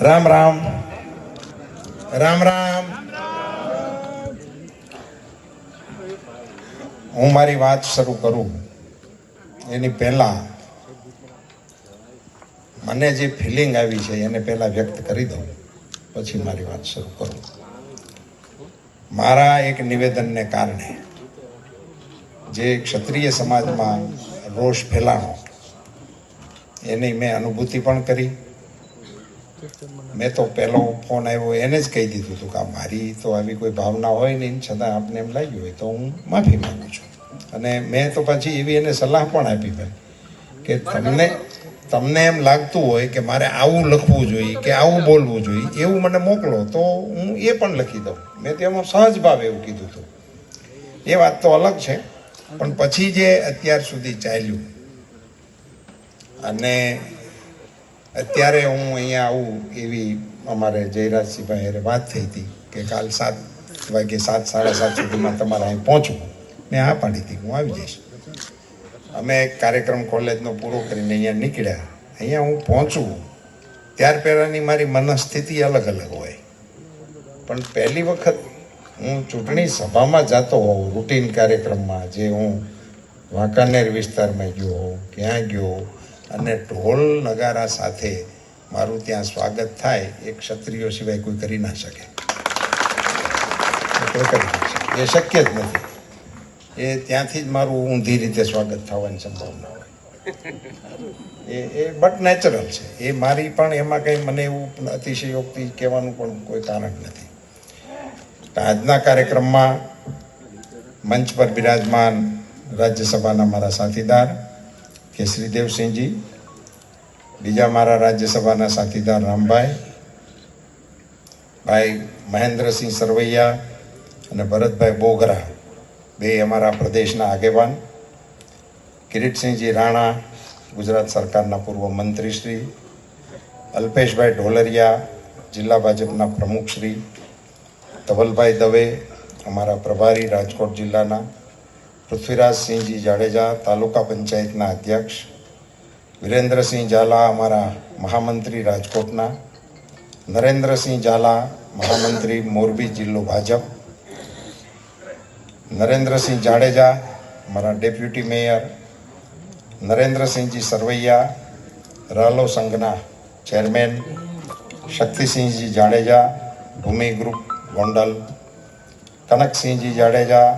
રામ રામ. રામ રામ. હું મારી વાત શરૂ કરું. એની પહેલા મને જે ફિલિંગ આવી છે એને પહેલા વ્યક્ત કરી દઉં. પછી મારી વાત શરૂ કરું. મારા એક નિવેદનને કારણે જે ક્ષત્રિય સમાજમાં રોષ ફેલાણો, એની મેં અનુભૂતિ પણ કરી. મેં તો પહેલો ફોન આવ્યો, એને જ કહી દીધું હતું કે મારી તો આવી કોઈ ભાવના હોય નહીં, છતાં આપને એમ લાગ્યું હોય તો હું માફી માગું છું. અને મેં તો પછી એવી એને સલાહ પણ આપી ભાઈ, કે તમને તમને એમ લાગતું હોય કે મારે આવું લખવું જોઈએ, કે આવું બોલવું જોઈએ, એવું મને મોકલો, તો હું એ પણ લખી દઉં. મેં તેમાં સહજ ભાવ એવું કીધું હતું એ વાત તો અલગ છે, પણ પછી જે અત્યાર સુધી ચાલ્યું, અને અત્યારે હું અહીંયા આવું એવી અમારે જયરાજસિંહભાઈ અરે વાત થઈ હતી કે કાલ સાત વાગે સાત, સાડા સાત સુધીમાં તમારે અહીં પહોંચવું. મેં હા પાડી હતી, હું આવી જઈશ. અમે કાર્યક્રમ કોલેજનો પૂરો કરીને અહીંયા નીકળ્યા. અહીંયા હું પહોંચું, ત્યાર પહેલાંની મારી મનસ્થિતિ અલગ અલગ હોય. પણ પહેલી વખત હું ચૂંટણી સભામાં જતો હોઉં, રૂટીન કાર્યક્રમમાં, જે હું વાંકાનેર વિસ્તારમાં ગયો હોઉં, ક્યાં ગયો અને ઢોલ નગારા સાથે મારું ત્યાં સ્વાગત થાય, એ ક્ષત્રિયો સિવાય કોઈ કરી ના શકે. એ શક્ય જ નથી. એ ત્યાંથી જ મારું ઊંધી રીતે સ્વાગત થવાની સંભાવના હોય. એ એ બટ નેચરલ છે. એ મારી પણ એમાં કંઈ મને એવું અતિશયોક્તિ કહેવાનું પણ કોઈ કારણ નથી. આજના કાર્યક્રમમાં મંચ પર બિરાજમાન રાજ્યસભાના મારા સાથીદાર કેસરી શ્રીદેવસિંહજી બીજા મારા રાજ્યસભાના સાથીદાર રામભાઈ, ભાઈ મહેન્દ્રસિંહ સરવૈયા અને ભરતભાઈ બોગરા બે અમારા પ્રદેશના આગેવાન, કિરીટસિંહજી રાણા, ગુજરાત સરકારના પૂર્વ મંત્રી શ્રી અલ્પેશભાઈ ઢોલરિયા, જિલ્લા ભાજપના પ્રમુખશ્રી, ધવલભાઈ દવે, અમારા પ્રભારી રાજકોટ જિલ્લાના પૃથ્વીરાજસિંહજી જાડેજા તાલુકા પંચાયતના અધ્યક્ષ, વિરેન્દ્રસિંહ ઝાલા અમારા મહામંત્રી રાજકોટના, નરેન્દ્રસિંહ ઝાલા મહામંત્રી મોરબી જિલ્લો ભાજપ, નરેન્દ્રસિંહ જાડેજા મારા ડેપ્યુટી મેયર, નરેન્દ્રસિંહજી સરવૈયા, રાલો સંઘના ચેરમેન, શક્તિસિંહજી જાડેજા, ભૂમિ ગ્રુપ ગોંડલ, કનકસિંહજી જાડેજા